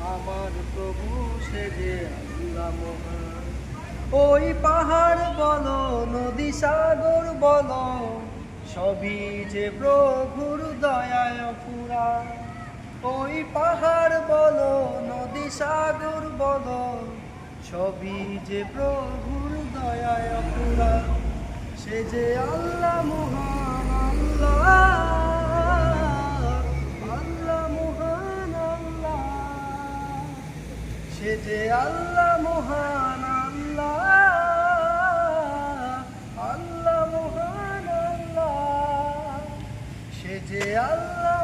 আমার প্রভু সে যে আল্লাহ মহান। ওই পাহাড় বলো, নদী সাগর বলো, সবই যে প্রভুর দয়ায় পুরা। ওই পাহাড় বলো, নদী সাগর বলো, সবই যে প্রভুর দয়ায় পুরা। সে যে সে যে আল্লাহ মহান আল্লাহ আল্লাহ মহান আল্লাহ। সে যে আল্লাহ